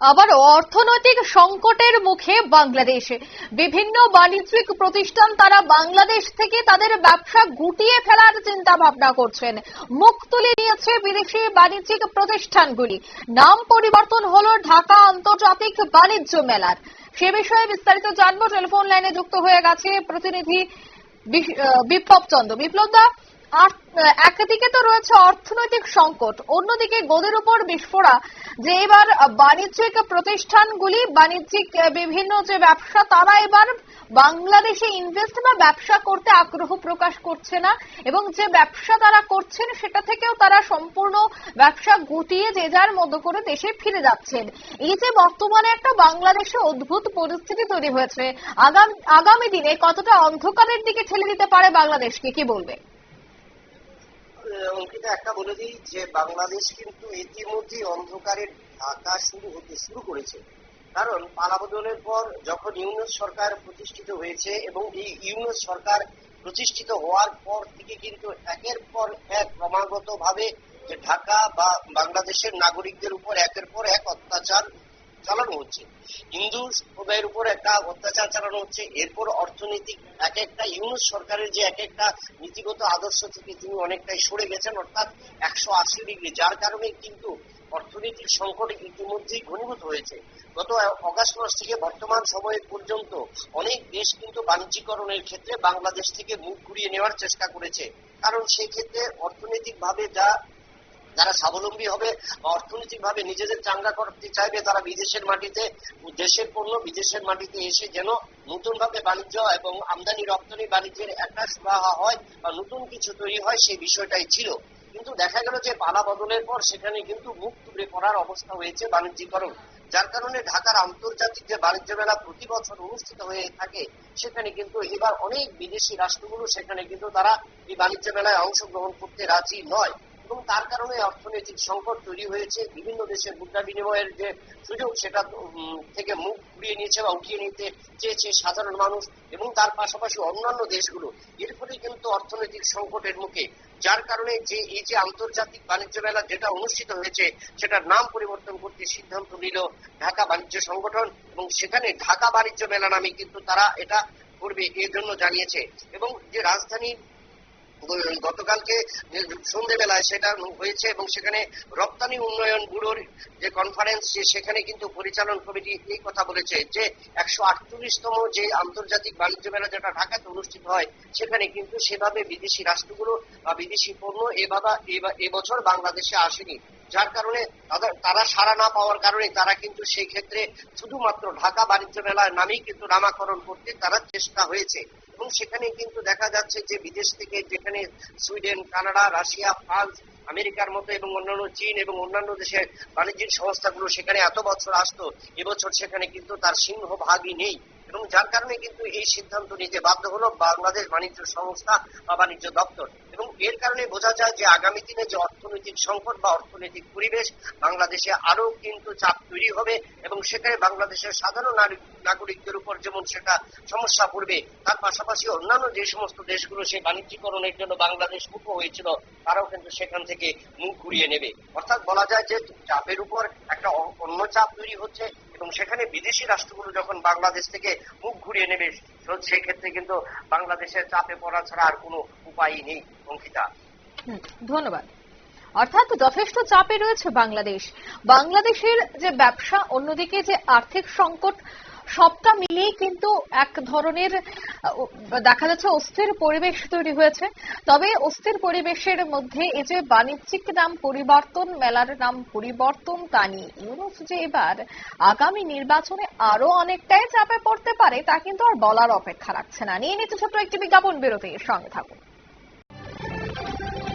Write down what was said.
আবারও অর্থনৈতিক সংকটের মুখে বাংলাদেশ। বিভিন্ন বাণিজ্যিক প্রতিষ্ঠান তারা বাংলাদেশ থেকে তাদের ব্যবসা গুটিয়ে ফেলার চিন্তা ভাবনা করছেন। মুখ তুলে নিয়েছে বিদেশি বাণিজ্যিক প্রতিষ্ঠানগুলি। নাম পরিবর্তন হলো ঢাকা আন্তর্জাতিক বাণিজ্য মেলার। সে বিষয়ে বিস্তারিত জানব। টেলিফোন লাইনে যুক্ত হয়ে গেছে প্রতিনিধি বিপ্লব চন্দ্র। বিপ্লব দা একদিকে তো রয়েছে অর্থনৈতিক সংকট, অন্যদিকে গোদের উপর বিস্ফোরা। যে এবার বাণিজ্যিক প্রতিষ্ঠানগুলি, বাণিজ্যিক বিভিন্ন যে ব্যবসা, তারা এবার বাংলাদেশে ইনভেস্ট বা ব্যবসা করতে আগ্রহ প্রকাশ করছে না। এবং যে ব্যবসা তারা করছেন, সেটা থেকেও তারা সম্পূর্ণ ব্যবসা গুটিয়ে যে যার মতো করে দেশে ফিরে যাচ্ছেন। এই যে বর্তমানে একটা বাংলাদেশে অদ্ভুত পরিস্থিতি তৈরি হয়েছে। আগামী দিনে কতটা অন্ধকারের দিকে ঠেলে দিতে পারে বাংলাদেশকে, কি বলবে? অঙ্কিতা একটা বলে দিই যে বাংলাদেশ কিন্তু ইতিমধ্যেই অন্ধকারের ঢাকা শুরু হতে শুরু করেছে। কারণ পালাবদলের পর যখন ইউনুস সরকার প্রতিষ্ঠিত হয়েছে এবং এই ইউনুস সরকার প্রতিষ্ঠিত হওয়ার পর থেকে কিন্তু একের পর এক ক্রমাগত ভাবে ঢাকা বা বাংলাদেশের নাগরিকদের উপর একের পর এক অত্যাচার চালানো হচ্ছে। হিন্দু সম্প্রদায়ের উপর একটা অত্যাচার চালানো হচ্ছে। এরপর অর্থনৈতিক এক একটা, ইউনুস সরকারের যে এক একটা নীতিগত আদর্শ থেকে তিনি অনেকটাই সরে গেছেন, অর্থাৎ একশো আশি ডিগ্রি, যার কারণে কিন্তু অর্থনৈতিক সংকট ইতিমধ্যেই ঘনীভূত হয়েছে। গত অগাস্ট মাস থেকে বর্তমান সময় পর্যন্ত অনেক দেশ কিন্তু বাণিজ্যিকরণের ক্ষেত্রে বাংলাদেশ থেকে মুখ ঘুরিয়ে নেওয়ার চেষ্টা করেছে। কারণ সেই ক্ষেত্রে অর্থনৈতিক ভাবে যা যারা স্বাবলম্বী হবে বা অর্থনৈতিক ভাবে নিজেদের চাঙ্গা করতে চাইবে, তারা বিদেশের মাটিতে, দেশের পণ্য বিদেশের মাটিতে এসে যেন নতুন ভাবে বাণিজ্য এবং আমদানি রপ্তানি বাণিজ্যের একটা সুরাহা হয় বা নতুন কিছু তৈরি হয়, সেই বিষয়টাই ছিল। কিন্তু দেখা গেল যে পালা বদলের পর সেখানে কিন্তু মুখ তুলে পড়ার অবস্থা হয়েছে বাণিজ্যিকরণ। যার কারণে ঢাকার আন্তর্জাতিক যে বাণিজ্য মেলা প্রতি বছর অনুষ্ঠিত হয়ে থাকে, সেখানে কিন্তু এবার অনেক বিদেশি রাষ্ট্রগুলো সেখানে কিন্তু তারা এই বাণিজ্য মেলায় অংশগ্রহণ করতে রাজি নয়। এবং তার কারণে অর্থনৈতিক সংকট তৈরি হয়েছে। বিভিন্ন দেশের মুদ্রা বিনিময়ের যে সুযোগ, সেটা থেকে মুখ ঘুরিয়ে নিয়েছে বা উঠিয়ে নিতে চেয়েছে সাধারণ মানুষ এবং তার পাশাপাশি অন্যান্য দেশগুলো। এর ফলে কিন্তু অর্থনৈতিক সংকটের মুখে। যার কারণে যে, এই যে আন্তর্জাতিক বাণিজ্য মেলা যেটা অনুষ্ঠিত হয়েছে, সেটার নাম পরিবর্তন করতে সিদ্ধান্ত নিল ঢাকা বাণিজ্য সংগঠন এবং সেখানে ঢাকা বাণিজ্য মেলা নামে কিন্তু তারা এটা করবে এর জন্য জানিয়েছে। এবং যে রাজধানী গতকালকে সন্ধ্যেবেলায় সেটা হয়েছে এবং সেখানে রপ্তানি উন্নয়ন ব্যুরোর যে কনফারেন্স সেখানে কিন্তু পরিচালন কমিটি এই কথা বলেছে যে একশো আটচল্লিশতম যে আন্তর্জাতিক বাণিজ্য মেলা যেটা ঢাকাতে অনুষ্ঠিত হয়, সেখানে কিন্তু সেভাবে বিদেশি রাষ্ট্রগুলো বা বিদেশি পণ্য এভাবে এবছর বাংলাদেশে আসেনি। যার কারণে তারা সাড়া না পাওয়ার কারণে তারা কিন্তু সেই ক্ষেত্রে শুধুমাত্র ঢাকা বাণিজ্য মেলার নামেই কিন্তু নামাকরণ করতে তারা চেষ্টা হয়েছে। এবং সেখানে কিন্তু দেখা যাচ্ছে যে বিদেশ থেকে যেখানে সুইডেন, কানাডা, রাশিয়া, ফ্রান্স, আমেরিকার মতো এবং অন্যান্য চীন এবং অন্যান্য দেশের বাণিজ্যিক সংস্থাগুলো সেখানে এত বছর আসতো, এবছর সেখানে কিন্তু তার সিংহভাগই নেই। এবং যার কারণে কিন্তু এই সিদ্ধান্ত নিতে বাধ্য হলো বাংলাদেশ বাণিজ্য সংস্থা বা বাণিজ্য দপ্তর। এবং এর কারণে বোঝা যায় যে আগামী দিনে যে অর্থনৈতিক সংকট বা অর্থনৈতিক পরিবেশ, বাংলাদেশে আরও কিন্তু চাপ তৈরি হবে এবং সেখানে বাংলাদেশের সাধারণ নাগরিক- নাগরিকদের উপর যেমন সেটা সমস্যা পড়বে, তার পাশাপাশি অন্যান্য যে সমস্ত দেশগুলো সেই বাণিজ্যিকরণের জন্য বাংলাদেশ মুখ হয়েছিল, তারাও কিন্তু সেখান থেকে মুখ ঘুরিয়ে নেবে। অর্থাৎ বলা যায় যে চাপের উপর একটা অন্য চাপ তৈরি হচ্ছে এবং সেখানে বিদেশি রাষ্ট্রগুলো যখন বাংলাদেশ থেকে মুখ ঘুরিয়ে নেবে সেক্ষেত্রে কিন্তু বাংলাদেশের চাপে পড়া ছাড়া আর কোনো উপায়ই নেই। অঙ্কিতা ধন্যবাদ। অর্থাৎ যথেষ্ট চাপে রয়েছে বাংলাদেশ। বাংলাদেশের যে ব্যবসা, অন্যদিকে যে আর্থিক সংকট, সবটা মিলিয়ে কিন্তু এক ধরনের দেখা যাচ্ছে অস্থির পরিবেশ তৈরি হয়েছে। তবে অস্থির পরিবেশের মধ্যে এই যে বাণিজ্যিক নাম পরিবর্তন, মেলার নাম পরিবর্তন, তা নিয়ে ইউনুস যে এবার আগামী নির্বাচনে আরও অনেকটাই চাপে পড়তে পারে, তা কিন্তু আর বলার অপেক্ষা রাখছে না। নিয়ে নিচ্ছে ছোট্ট একটি বিজ্ঞাপন বিরতির সঙ্গে থাকুন।